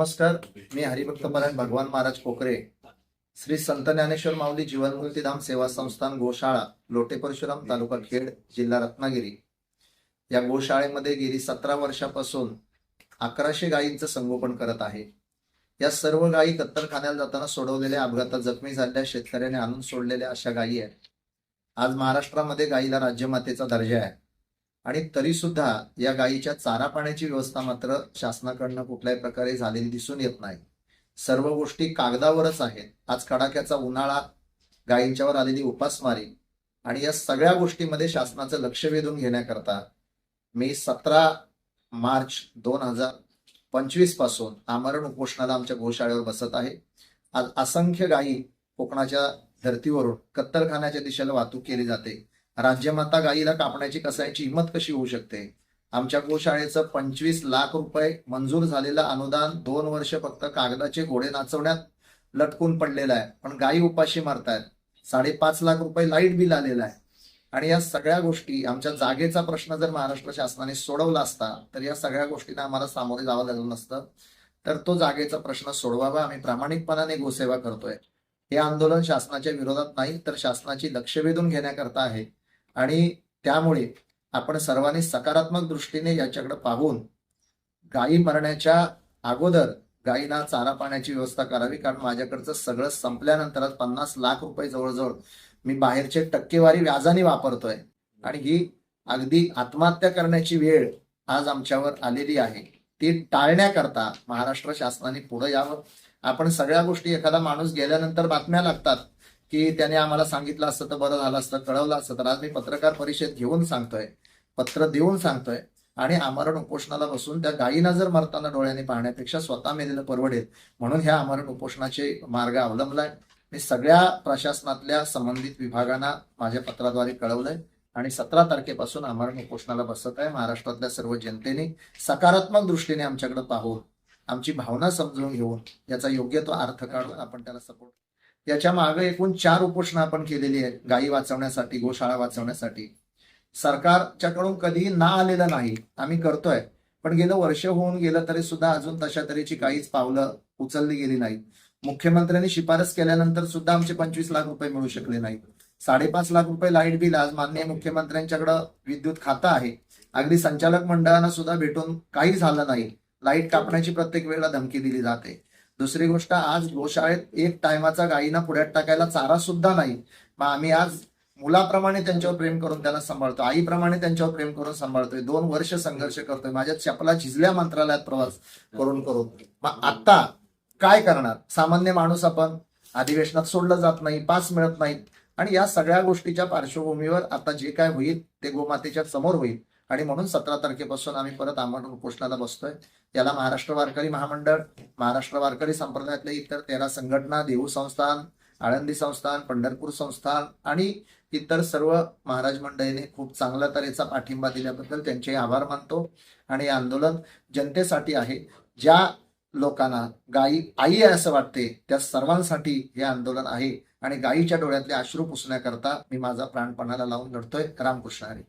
नमस्कार मी हरिभक्त परायण भगवान महाराज कोकरे. श्री संत ज्ञानेश्वर माऊली जीवनमुक्तीधाम सेवा संस्थान गोशाळा लोटे परशुराम तालुका खेड जिल्हा रत्नागिरी. या गोशाळेमध्ये गेली सतरा वर्षापासून अकराशे गायींचं संगोपन करत आहे. या सर्व गायी कत्तरखान्याला जाताना सोडवलेल्या अपघातात जखमी झालेल्या शेतकऱ्याने आणून सोडलेल्या अशा गायी आहेत. आज महाराष्ट्रामध्ये गायीला राज्यमातेचा दर्जा आहे. आणि तरी सुद्धा या गायीच्या चारा पाण्याची व्यवस्था मात्र शासनाकडनं कुठल्याही प्रकारे झालेली दिसून येत नाही. सर्व गोष्टी कागदावरच आहेत. आज कडाक्याचा उन्हाळा गायींच्यावर आलेली उपासमारी आणि या सगळ्या गोष्टीमध्ये शासनाचं लक्ष वेधून घेण्याकरता मी सतरा मार्च दोन हजार पंचवीसपासून आमरण उपोषणाला आमच्या गोशाळेवर बसत आहे. आज असंख्य गायी कोकणाच्या धर्तीवरून कत्तलखान्याच्या दिशेला वाहतूक केली जाते. राज्यमाता गायीला कापण्याची कसायची हिंमत कशी होऊ शकते? आमच्या गोशाळेचं पंचवीस लाख रुपये मंजूर झालेलं अनुदान दोन वर्ष फक्त कागदाचे घोडे नाचवण्यात लटकून पडलेलं आहे. पण गायी उपाशी मारतायत. साडेपाच लाख रुपये लाइट बिल आलेलं आहे. आणि या सगळ्या गोष्टी आमच्या जागेचा प्रश्न जर महाराष्ट्र शासनाने सोडवला असता तर या सगळ्या गोष्टींना आम्हाला सामोरे जावं लागलं नसतं. तर तो जागेचा प्रश्न सोडवावा. आम्ही प्रामाणिकपणाने गोसेवा करतोय. हे आंदोलन शासनाच्या विरोधात नाही तर शासनाची लक्ष वेधून घेण्याकरता आहे. आणि त्यामुळे आपण सर्वांनी सकारात्मक दृष्टीने याच्याकडे पाहून गायी मरण्याच्या अगोदर गायीला चारा पाण्याची व्यवस्था करावी. कारण माझ्याकडचं सगळं संपल्यानंतर पन्नास लाख रुपये जवळजवळ मी बाहेरचे टक्केवारी व्याजाने वापरतोय. आणि ही अगदी आत्महत्या करण्याची वेळ आज आमच्यावर आलेली आहे. ती टाळण्याकरता महाराष्ट्र शासनाने पुढे यावं. आपण सगळ्या गोष्टी एखादा माणूस गेल्यानंतर बातम्या लागतात. की त्याने आम्हाला सांगितलं असतं तर बरं झालं असतं कळवलं असतं. तर आज मी पत्रकार परिषद घेऊन सांगतोय पत्र देऊन सांगतोय. आणि आमरण उपोषणाला बसून त्या गायीना जर मरताना डोळ्याने पाहण्यापेक्षा स्वतः मेलेलं परवडेल म्हणून ह्या आमरण उपोषणाचे मार्ग अवलंबलाय. मी सगळ्या प्रशासनातल्या संबंधित विभागांना माझ्या पत्राद्वारे कळवलंय. आणि सतरा तारखेपासून आमरण उपोषणाला बसत आहे. महाराष्ट्रातल्या सर्व जनतेने सकारात्मक दृष्टीने आमच्याकडे पाहून आमची भावना समजून घेऊन याचा योग्य तो अर्थ काढून आपण त्याला सपोर्ट याच्या मागे एकूण चार उपोषणं आपण केलेली आहेत. गायी वाचवण्यासाठी गोशाळा वाचवण्यासाठी. सरकारच्याकडून कधीही ना आलेलं नाही. आम्ही करतोय. पण गेलं वर्ष होऊन गेलं तरी सुद्धा अजून तशा तऱ्हेची काहीच पावलं उचलली गेली नाहीत. मुख्यमंत्र्यांनी शिफारस केल्यानंतर सुद्धा आमचे पंचवीस लाख रुपये मिळू शकले नाहीत. साडेपाच लाख रुपये लाइट बिल आज माननीय मुख्यमंत्र्यांच्याकडं विद्युत खातं आहे. अगदी संचालक मंडळांना सुद्धा भेटून काही झालं नाही. लाइट कापण्याची प्रत्येक वेळेला धमकी दिली जाते. दुसरी गोष्ट आज गोशाळेत एक टायमाचा गायीना पुढ्यात टाकायला चारा सुद्धा नाही. मग आम्ही आज मुलाप्रमाणे त्यांच्यावर प्रेम करून त्यांना सांभाळतो आईप्रमाणे त्यांच्यावर प्रेम करून सांभाळतोय दोन वर्ष संघर्ष करतोय माझ्या चपला झिजल्या मंत्रालयात प्रवास करून करून. मग आता काय करणार? सामान्य माणूस आपण अधिवेशनात सोडलं जात नाही पास मिळत नाहीत. आणि या सगळ्या गोष्टीच्या पार्श्वभूमीवर आता जे काय होईल ते गोमातेच्या समोर होईल. आणि म्हणून सतरा तारखेपासून आम्ही परत आमरण उपोषणाला बसतोय. याला महाराष्ट्र वारकरी महामंडळ महाराष्ट्र वारकरी संप्रदायातले इतर तेरा संघटना देऊ संस्थान आळंदी संस्थान पंढरपूर संस्थान आणि इतर सर्व महाराज मंडळीने खूप चांगल्या तऱ्हेचा पाठिंबा दिल्याबद्दल त्यांचे आभार मानतो. आणि हे आंदोलन जनतेसाठी आहे. ज्या लोकांना गायी आई आहे असं वाटते त्या सर्वांसाठी हे आंदोलन आहे. आणि गायीच्या डोळ्यातले अश्रू पुसण्याकरता मी माझा प्राणपणाला लावून लढतोय. रामकृष्ण हरी.